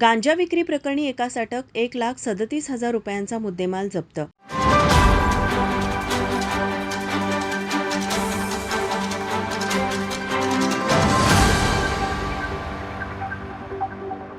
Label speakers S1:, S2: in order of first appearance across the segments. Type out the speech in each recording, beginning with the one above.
S1: गांजा विक्री प्रकरणी एकास अटक एक लाख सदतीस हजार रुपयांचा मुद्देमाल जप्त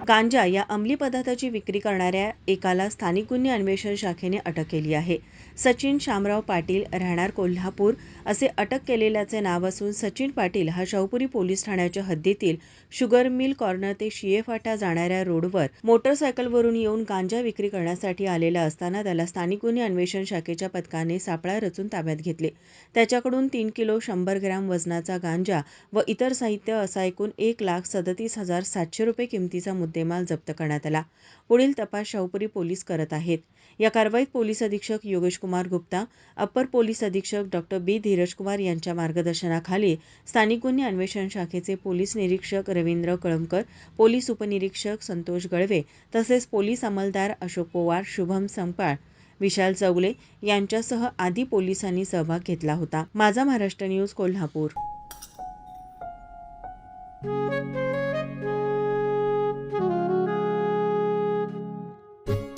S1: गांजा या अंमली पदार्थाची विक्री करणाऱ्या एकाला स्थानिक गुन्हे अन्वेषण शाखेने अटक केली आहे. सचिन शामराव पाटील राहणार कोल्हापूर असे अटक केलेल्याचे नाव असून सचिन पाटील हा शाहूपुरी पोलीस ठाण्याच्या हद्दीतील शुगर मिल कॉर्नर ते शिये फाटा जाणाऱ्या रोडवर मोटरसायकलवरून येऊन गांजा विक्री करण्यासाठी आलेला असताना त्याला स्थानिक गुन्हे अन्वेषण शाखेच्या पथकाने सापळा रचून ताब्यात घेतले. त्याच्याकडून तीन किलो शंभर ग्रॅम वजनाचा गांजा व इतर साहित्य असा एकूण एक लाख सदतीस हजार सातशे रुपये किमतीचा मुद्देमाल जप्त करण्यात आला. पुढील तपास शाहूपुरी पोलीस करत आहेत. या कारवाईत पोलीस अधीक्षक योगेशकुमार गुप्ता अप्पर पोलीस अधीक्षक डॉक्टर बी. धीरज कुमार यांच्या मार्गदर्शनाखाली स्थानिक गुन्हे अन्वेषण शाखेचे पोलीस निरीक्षक रवींद्र कळमकर पोलीस उपनिरीक्षक संतोष गळवे तसेच पोलीस अंमलदार अशोक पोवार शुभम संपाळ विशाल चौगले यांच्यासह आदी पोलिसांनी सहभाग घेतला होता. माझा महाराष्ट्र न्यूज कोल्हापूर.